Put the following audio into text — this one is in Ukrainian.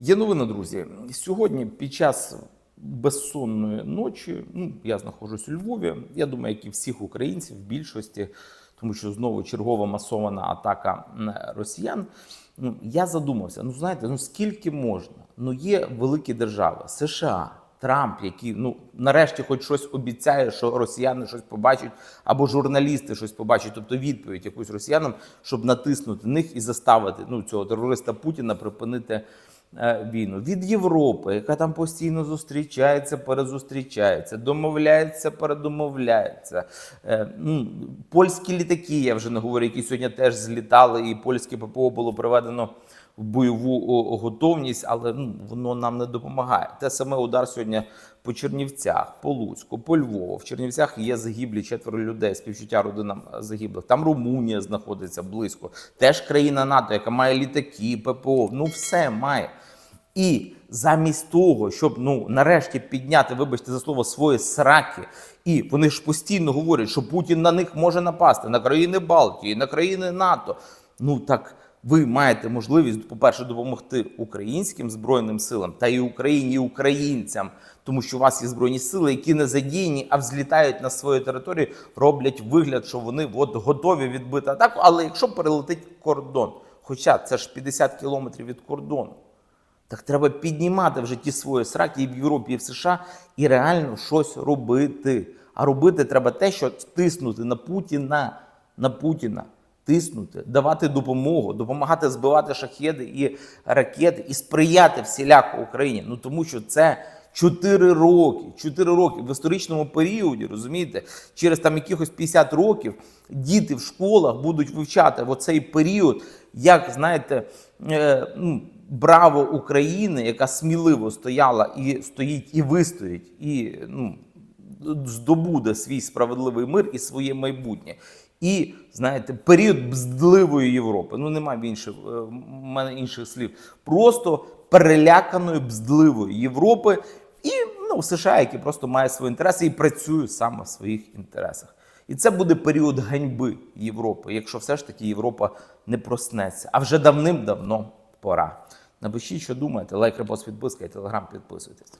Є новина, друзі. Сьогодні під час безсонної ночі, ну я знаходжусь у Львові. Я думаю, як і всіх українців в більшості, тому що знову чергова масована атака росіян. Ну я задумався. Ну знаєте, ну скільки можна? Ну є великі держави, США. Трамп, який ну нарешті, хоч щось обіцяє, що росіяни щось побачать, або журналісти щось побачать, тобто відповідь якусь росіянам, щоб натиснути них і заставити ну цього терориста Путіна припинити е, війну від Європи, яка там постійно зустрічається, перезустрічається, домовляється, передомовляється. Е, ну, польські літаки, я вже не говорю, які сьогодні теж злітали, і польське ППО було приведено бойову готовність, але ну, воно нам не допомагає. Те саме удар сьогодні по Чернівцях, по Луцьку, по Львову. В Чернівцях є загиблі четверо людей, співчуття родинам загиблих. Там Румунія знаходиться близько. Теж країна НАТО, яка має літаки, ППО. Ну все має. І замість того, щоб ну нарешті підняти, вибачте за слово, свої сраки, і вони ж постійно говорять, що Путін на них може напасти на країни Балтії, на країни НАТО. Ну так ви маєте можливість, по-перше, допомогти українським збройним силам та і Україні, і українцям, тому що у вас є збройні сили, які не задіяні, а взлітають на свою територію, роблять вигляд, що вони от готові відбити атаку. Але якщо перелетить кордон, хоча це ж 50 кілометрів від кордону. Так треба піднімати вже ті свої сраки і в Європі, і в США, і реально щось робити. А робити треба те, що тиснути на Путіна, на Путіна, тиснути, давати допомогу, допомагати збивати шахеди і ракети, і сприяти всіляко Україні. Ну тому що це. Чотири роки, чотири роки в історичному періоді, розумієте, через там якихось 50 років діти в школах будуть вивчати в оцей період, як знаєте, е, ну, браво України, яка сміливо стояла і стоїть, і вистоїть, і ну, здобуде свій справедливий мир і своє майбутнє. І знаєте, період бздливої Європи. Ну немає більше е, в мене інших слів. Просто переляканої бздливої Європи і ну, США, які просто має свої інтереси і працює саме в своїх інтересах. І це буде період ганьби Європи, якщо все ж таки Європа не проснеться. А вже давним-давно пора. Напишіть, що думаєте, лайк, репост, підписка і телеграм підписуйтесь.